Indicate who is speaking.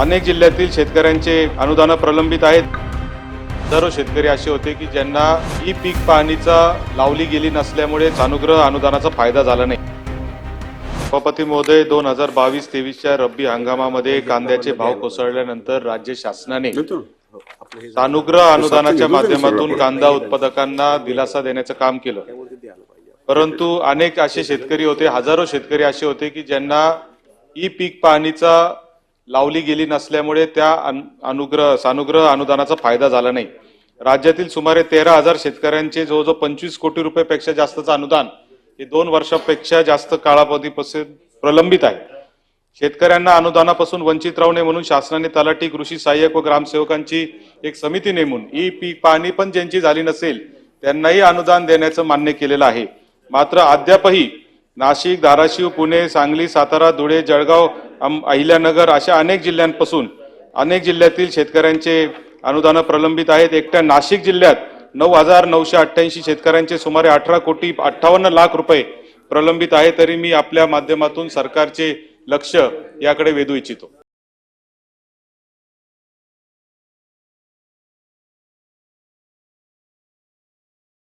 Speaker 1: अनेक जिल्ह्यातील शेतकऱ्यांचे अनुदान प्रलंबित आहेत. सर्व शेतकरी असे होते की ज्यांना ई पीक पाहणीचा लावली गेली नसल्यामुळे अनुग्रह अनुदानाचा फायदा झाला नाही. सभापती महोदय दोन हजार बावीस तेवीसच्या रब्बी हंगामामध्ये कांद्याचे भाव कोसळल्यानंतर राज्य शासनाने अनुग्रह अनुदानाच्या माध्यमातून कांदा उत्पादकांना दिलासा देण्याचं काम केलं. परंतु अनेक असे शेतकरी होते हजारो शेतकरी असे होते की ज्यांना ई पीक पाहणीचा लावली गेली नसल्यामुळे त्या अनुग्रह सानुग्रह अनुदानाचा फायदा झाला नाही. राज्यातील सुमारे तेरा हजार शेतकऱ्यांचे जवळजवळ पंचवीस कोटी रुपयापेक्षा जास्तचं अनुदान हे दोन वर्षापेक्षा जास्त कालावधीपासून प्रलंबित आहे. शेतकऱ्यांना अनुदानापासून वंचित राहू नये म्हणून शासनाने तलाठी कृषी सहाय्यक व ग्रामसेवकांची एक समिती नेमून ई पीक पाहणी पण ज्यांची झाली नसेल त्यांनाही अनुदान देण्याचं मान्य केलेलं आहे. मात्र अद्यापही नाशिक धाराशिव पुणे सांगली सातारा धुळे जळगाव अम- अहिल्यानगर अशा अनेक जिल्ह्यांपासून अनेक जिल्ह्यातील शेतकऱ्यांचे अनुदानं प्रलंबित आहेत. एकट्या नाशिक जिल्ह्यात नऊ हजार नऊशे अठ्ठ्याऐंशी शेतकऱ्यांचे सुमारे अठरा कोटी अठ्ठावन्न लाख रुपये प्रलंबित आहे. तरी मी आपल्या माध्यमातून सरकारचे लक्ष याकडे वेधू इच्छितो.